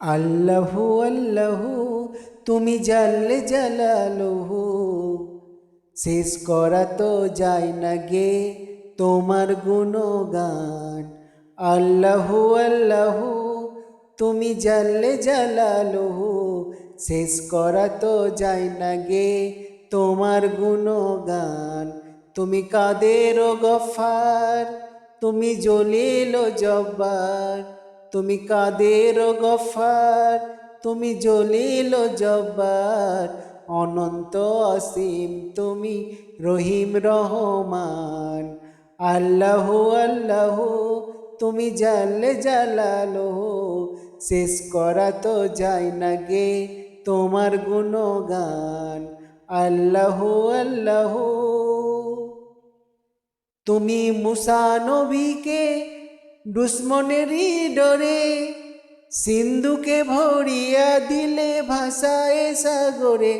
আল্লাহু আল্লাহু, তুমি জানলে জালালহু। শেষ করা তো যায় না গে তোমার গুণগান। আল্লাহু আল্লাহু, তুমি জানলে জালালহু। শেষ করা তো যায় না গে তোমার গুণগান। তুমি কাদের গফার, তুমি জলিল জব্বার। তুমি কাদের গফার? তুমি জলিল জব্বার। অনন্ত অসীম, তুমি রহিম রহমান। আল্লাহ আল্লাহ, তুমি জানলে জালালো শেষ করা তো যায় না গে তোমার গুণগান। আল্লাহ আল্লাহ, তুমি মুসা নবীকে দুশ্মনেরই ডরে সিন্ধুকে ভরিয়া দিলে ভাষায় সাগরে।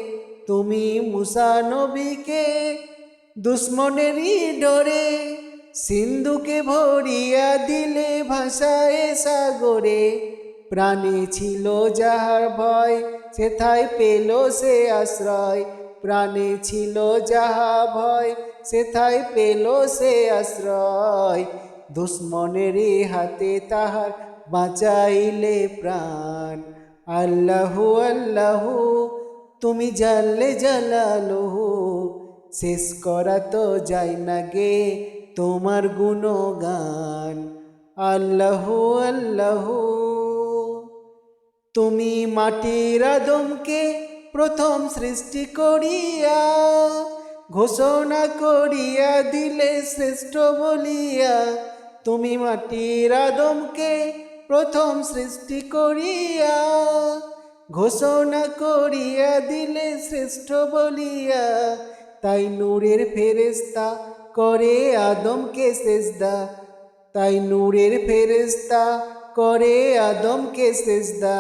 তুমি মুসা নবীকে দুশ্মনেরই ডরে সিন্ধুকে ভরিয়া দিলে ভাষায় সাগরে। প্রাণে ছিল যাহার ভয়, সেথায় পেল সে আশ্রয়। প্রাণে ছিল যাহা ভয়, সেথায় পেল সে আশ্রয়। দুশ্মনের হাতে তাহার বাঁচাইলে প্রাণ। আল্লাহু আল্লাহু, তুমি জানলে জালালহু, শেষ করা তো যায় না গে তোমার গুণগান। আল্লাহু আল্লাহু, তুমি মাটির আদমকে প্রথম সৃষ্টি করিয়া, ঘোষণা করিয়া দিলে শ্রেষ্ঠ বলিয়া তুমি মাটির আদমকে প্রথম সৃষ্টি করিয়া, ঘোষণা করিয়া দিলে শ্রেষ্ঠ বলিয়া, তাই নূরের ফেরেস্তা করে আদমকে শেষদা তাই নূরের ফেরেস্তা করে আদমকে শেষদা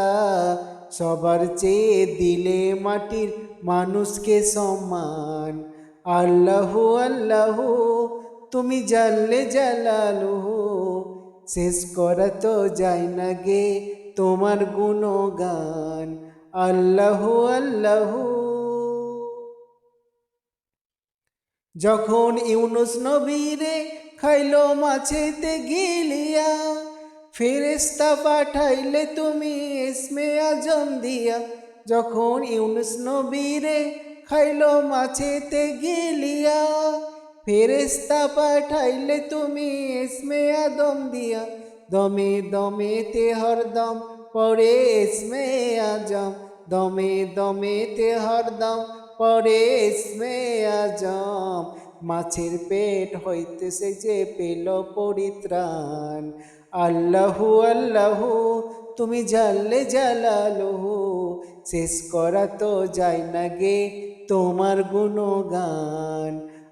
সবার চেয়ে দিলে মাটির মানুষকে সম্মান। আল্লাহু আল্লাহু তুমি জানলে জালালহু শেষ করা তো যায় না গে তোমার গুণগান। আল্লাহু আল্লাহু। যখন ইউনুস নবীরে খাইলো মাছেতে গিলিয়া ফেরেস্তা পাঠাইলে তুমি ইসমে আজম দিয়া। যখন ইউনুস নবীরে খাইলো মাছেতে গিলিয়া ফেরেস্তা পাঠাইলে তুমি ইসমে আদম দিয়া। দমে দমে তে হরদম পরে ইসমে আজম। দমে দমে তে হরদম পরে ইসমে আজম। মাছের পেট হইতেছে যে পেল পরিত্রাণ। আল্লাহু আল্লাহু, তুমি জানলে জালালহু। শেষ করা তো যায় না গে তোমার গুণগান।